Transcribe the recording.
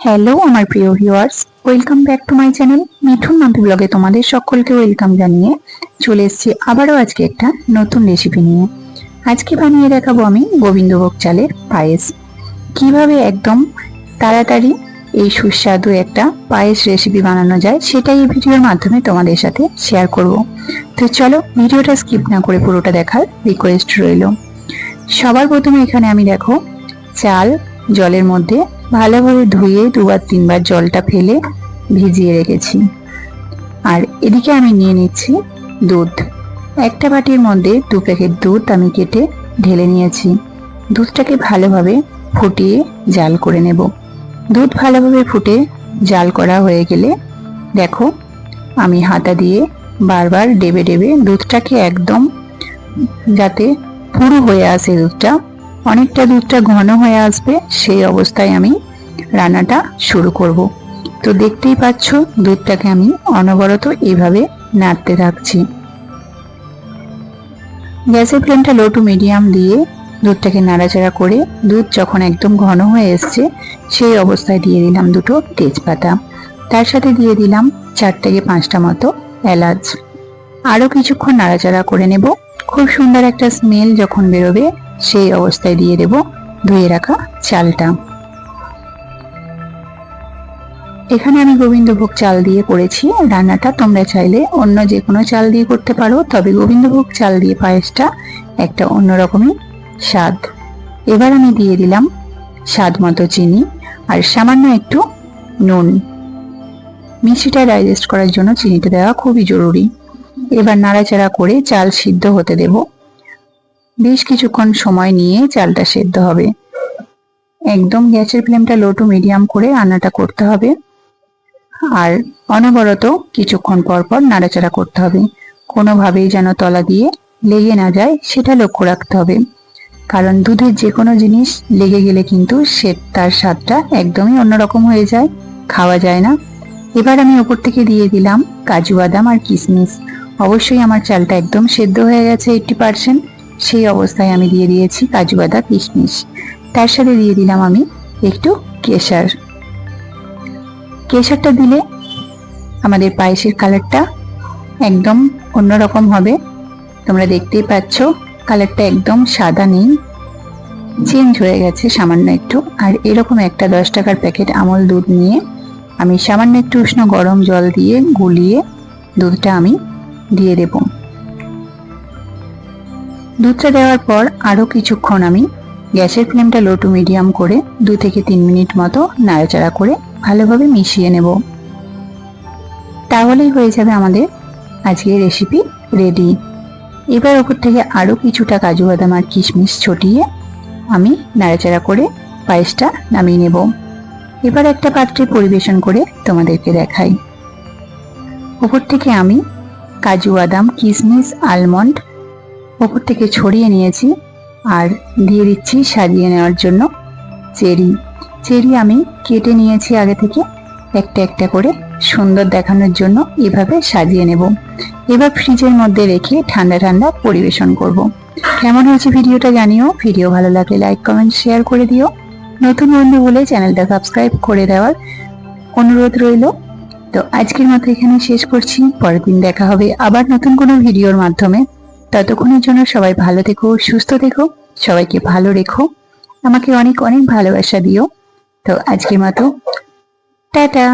Hello আমার প্রিয় viewers welcome back to my channel Mithun Mampi ব্লগে তোমাদের সকলকে ওয়েলকাম জানিয়ে চলে এসেছি আবারও আজকে একটা নতুন রেসিপি নিয়ে। আজকে বানিয়ে দেখাবো আমি গোবিন্দভোগ চালের পায়েস। কীভাবে একদম তাড়াতাড়ি এই সুস্বাদু একটা পায়েস রেসিপি বানানো যায় সেটাই এই ভিডিওর মাধ্যমে তোমাদের সাথে শেয়ার করব। তো চলো ভিডিওটা স্কিপ না করে পুরোটা দেখার রিকোয়েস্ট রইল। সবার প্রথমে এখানে আমি দেখো চাল জলের মধ্যে ভালোভাবে ধুয়ে দুবার তিনবার জলটা ফেলে ভিজিয়ে রেখেছি। আর এদিকে আমি নিয়ে নিচ্ছি দুধ। একটা বাটির মধ্যে দু প্যাকেট দুধ আমি কেটে ঢেলে নিয়েছি। দুধটাকে ভালোভাবে ফুটিয়ে জাল করে নেব। দুধ ভালোভাবে ফুটে জাল করা হয়ে গেলে দেখো, আমি হাতা দিয়ে বারবার ডেবে ডেবে দুধটাকে একদম যাতে পুরো হয়ে আসে দুধটা। অনেকটা দুধটা ঘন হয়ে আসবে, সেই অবস্থায় আমি রান্নাটা শুরু করব। তো দেখতেই পাচ্ছ, দুধটাকে আমি অনবরত এইভাবে নাড়তে থাকছি। গ্যাসের ফ্লেমটা লো টু মিডিয়াম দিয়ে দুধটাকে নাড়াচাড়া করে দুধ যখন একদম ঘন হয়ে এসছে, সেই অবস্থায় দিয়ে দিলাম দুটো তেজপাতা। তার সাথে দিয়ে দিলাম চার থেকে পাঁচটা মতো এলাচ। আরও কিছুক্ষণ নাড়াচাড়া করে নেব। খুব সুন্দর একটা স্মেল যখন বেরোবে সেই অবস্থায় দিয়ে দেব ধুয়ে রাখা চালটা। এখানে আমি গোবিন্দভোগ চাল দিয়ে করেছি। রান্নাটা তোমরা চাইলে অন্য যে কোনো চাল দিয়ে করতে পারো, তবে গোবিন্দভোগ চাল দিয়ে পায়েসটা একটা অন্যরকমই স্বাদ। এবার আমি দিয়ে দিলাম স্বাদ মতো চিনি আর সামান্য একটু নুন। মিষ্টিটা ডাইজেস্ট করার জন্য চিনিটা দেওয়া খুবই জরুরি। এবার নাড়াচাড়া করে চাল সিদ্ধ হতে দেব। বেশ কিছুক্ষণ সময় নিয়ে চালটা সেদ্ধ হবে। একদম গ্যাসের ফ্লেমটা লো টু মিডিয়াম করে রান্নাটা করতে হবে। আর অনবরত কিছুক্ষণ পর পর নাড়াচাড়া করতে হবে। কোনোভাবেই যেন তলা দিয়ে লেগে না যায়, সেটা লক্ষ্য রাখতে হবে। কারণ দুধের যে কোনো জিনিস লেগে গেলে কিন্তু সে তার স্বাদটা একদমই অন্যরকম হয়ে যায়, খাওয়া যায় না। এবার আমি ওপর থেকে দিয়ে দিলাম কাজু বাদাম আর কিশমিশ অবশ্যই আমার চালটা একদম সেদ্ধ হয়ে গেছে এইটটি পার্সেন্ট। সেই অবস্থায় আমি দিয়ে দিয়েছি কাজু বাদাম, কিশমিশ। তার সাথে দিয়ে দিলাম আমি একটু কেশার। কেশরটা দিলে আমাদের পায়েসের কালারটা একদম অন্যরকম হবে। তোমরা দেখতেই পাচ্ছ, কালারটা একদম সাদা নেই চেঞ্জ হয়ে গেছে সামান্য একটু। আর এরকম একটা দশ টাকার প্যাকেট আমল দুধ নিয়ে আমি সামান্য একটু উষ্ণ গরম জল দিয়ে গুলিয়ে দুধটা আমি দিয়ে দেব। দুধটা দেওয়ার পর আরও কিছুক্ষণ আমি গ্যাসের ফ্লেমটা লো টু মিডিয়াম করে দু থেকে তিন মিনিট মতো নাড়াচাড়া করে ভালোভাবে মিশিয়ে নেব। তাহলেই হয়ে যাবে আমাদের আজকের রেসিপি রেডি এবার ওপর থেকে আরও কিছুটা কাজু বাদাম আর কিশমিশ ছটিয়ে আমি নাড়াচাড়া করে পায়েসটা নামিয়ে নেব। এবার একটা পাত্রে পরিবেশন করে তোমাদেরকে দেখাই। ওপর থেকে আমি কাজু বাদাম, কিশমিশ আলমন্ড ওপর থেকে ছড়িয়ে নিয়েছি আর দিয়ে দিচ্ছি সাজিয়ে নেওয়ার জন্য চেরি। চেরি আমি কেটে নিয়েছি আগে থেকে একটা একটা করে সুন্দর দেখানোর জন্য এভাবে সাজিয়ে নেব। এবার ফ্রিজের মধ্যে রেখে ঠান্ডা ঠান্ডা পরিবেশন করব। কেমন হয়েছে ভিডিওটা জানিও। ভিডিও ভালো লাগলে লাইক কমেন্ট শেয়ার করে দিও। নতুন বন্ধু বলে চ্যানেলটা সাবস্ক্রাইব করে দেওয়ার অনুরোধ রইল। তো আজকের মতো এখানে শেষ করছি। পরের দিন দেখা হবে আবার নতুন কোনো ভিডিওর মাধ্যমে। ততক্ষণের জন্য সবাই ভালো থেকো, সুস্থ থেকো, সবাইকে ভালো রেখো। আমাকে অনেক অনেক ভালোবাসা দিও। তো আজকের মতো, টাটা।